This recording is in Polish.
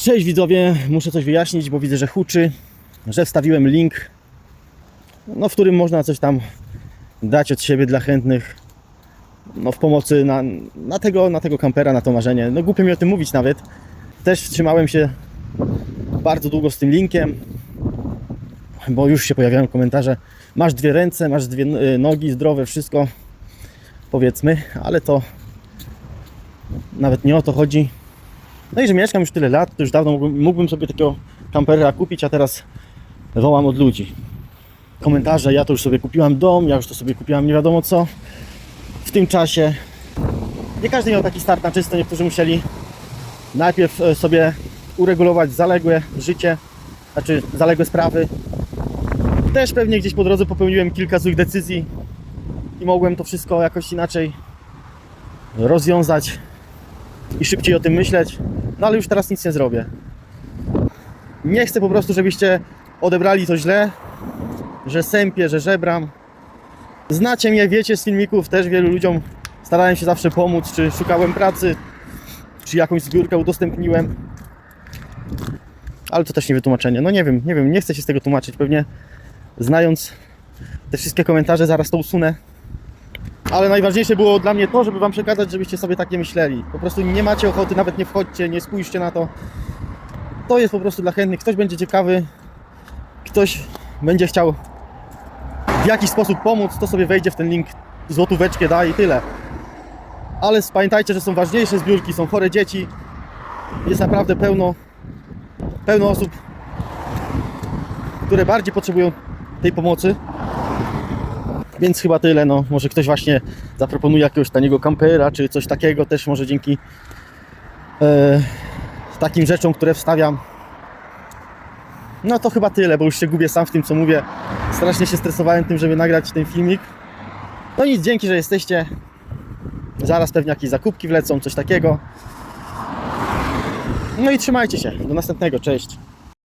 Cześć widzowie, muszę coś wyjaśnić, bo widzę, że huczy, że wstawiłem link, no, w którym można coś tam dać od siebie dla chętnych, no, w pomocy na, na, tego, na tego kampera, na to marzenie. No głupio mi o tym mówić nawet. Też wstrzymałem się bardzo długo z tym linkiem, bo już się pojawiają komentarze. Masz dwie ręce, masz dwie y, nogi, zdrowe, wszystko, powiedzmy, ale to nawet nie o to chodzi. No i że mieszkam już tyle lat, to już dawno mógłbym, mógłbym sobie takiego kampera kupić, a teraz wołam od ludzi. Komentarze, ja to już sobie kupiłam dom, ja już to sobie kupiłam nie wiadomo co. W tym czasie nie każdy miał taki start na czysto, niektórzy musieli najpierw e, sobie uregulować zaległe życie, znaczy zaległe sprawy. Też pewnie gdzieś po drodze popełniłem kilka złych decyzji i mogłem to wszystko jakoś inaczej rozwiązać i szybciej o tym myśleć, no ale już teraz nic nie zrobię. Nie chcę po prostu, żebyście odebrali to źle, że sępię, że żebram. Znacie mnie, wiecie z filmików, też wielu ludziom starałem się zawsze pomóc, czy szukałem pracy, czy jakąś zbiórkę udostępniłem. Ale to też nie wytłumaczenie. No nie wiem, nie wiem, nie chcę się z tego tłumaczyć. Pewnie znając te wszystkie komentarze, zaraz to usunę. Ale najważniejsze było dla mnie to, żeby Wam przekazać, żebyście sobie tak nie myśleli. Po prostu nie macie ochoty, nawet nie wchodźcie, nie spójrzcie na to. To jest po prostu dla chętnych. Ktoś będzie ciekawy, ktoś będzie chciał w jakiś sposób pomóc, to sobie wejdzie w ten link, złotóweczkę da i tyle. Ale pamiętajcie, że są ważniejsze zbiórki, są chore dzieci. Jest naprawdę pełno, pełno osób, które bardziej potrzebują tej pomocy. Więc chyba tyle, no może ktoś właśnie zaproponuje jakiegoś taniego kampera, czy coś takiego też może dzięki e, takim rzeczom, które wstawiam. No to chyba tyle, bo już się gubię sam w tym co mówię. Strasznie się stresowałem tym, żeby nagrać ten filmik. No nic, dzięki, że jesteście. Zaraz pewnie jakieś zakupki wlecą, coś takiego. No i trzymajcie się. Do następnego, cześć.